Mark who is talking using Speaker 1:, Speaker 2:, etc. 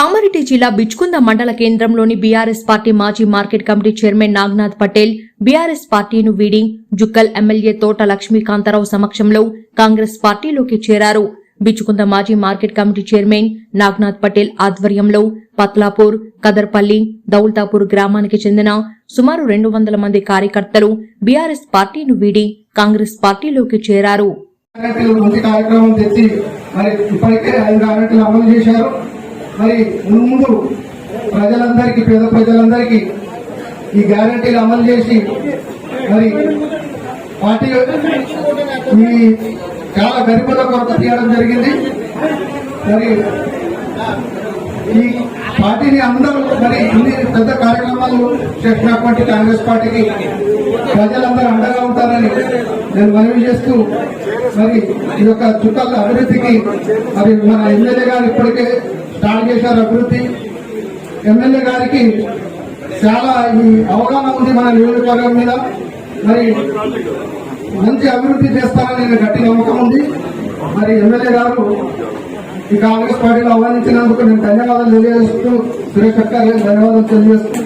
Speaker 1: కామారెడ్డి జిల్లా బిచ్కుంద మండల కేంద్రంలోని బీఆర్ఎస్ పార్టీ మాజీ market committee chairman Naganath Patel BRS పార్టీను వీడి జుక్కల్ ఎమ్మెల్యే తోట లక్ష్మీకాంతారావు సమక్షంలో కాంగ్రెస్ పార్టీలోకి చేరారు. బిచ్చుకుంద మాజీ market committee chairman Naganath Patel ఆధ్వర్యంలో పత్లాపూర్ కదర్పల్లి దౌల్తాపూర్ గ్రామానికి చెందిన సుమారు రెండు వందల మంది కార్యకర్తలు బీఆర్ఎస్ పార్టీను వీడి కాంగ్రెస్ పార్టీలోకి చేరారు.
Speaker 2: మంచి కార్యక్రమం తెచ్చి మరి ఇప్పటికే ఐదు అమలు చేశారు. మరి ముందు ప్రజలందరికీ పేద ప్రజలందరికీ ఈ గ్యారంటీలు అమలు చేసి మరి పార్టీ ఈ చాలా గరీబుల కొరత తీయడం జరిగింది. మరి ఈ పార్టీని అందరూ మరి ఇన్ని పెద్ద కార్యక్రమాలు చేసినటువంటి కాంగ్రెస్ పార్టీకి ప్రజలందరూ అండగా ఉంటారని నేను మనవి చేస్తూ మరి ఈ యొక్క చుట్టాల అభివృద్ధికి మరి మన ఎమ్మెల్యే గారు ఇప్పటికే స్టార్ట్ అభివృద్ధి ఎమ్మెల్యే గారికి చాలా ఈ అవగాహన ఉంది మన నియోజకవర్గం మీద. మరి మంచి అభివృద్ధి చేస్తారని నేను గట్టి నమ్మకం ఉంది. మరి ఎమ్మెల్యే గారు ఈ కాంగ్రెస్ పార్టీలో ఆహ్వానించినందుకు నేను ధన్యవాదాలు తెలియజేస్తూ సురేష్ గారికి ధన్యవాదాలు తెలియజేస్తూ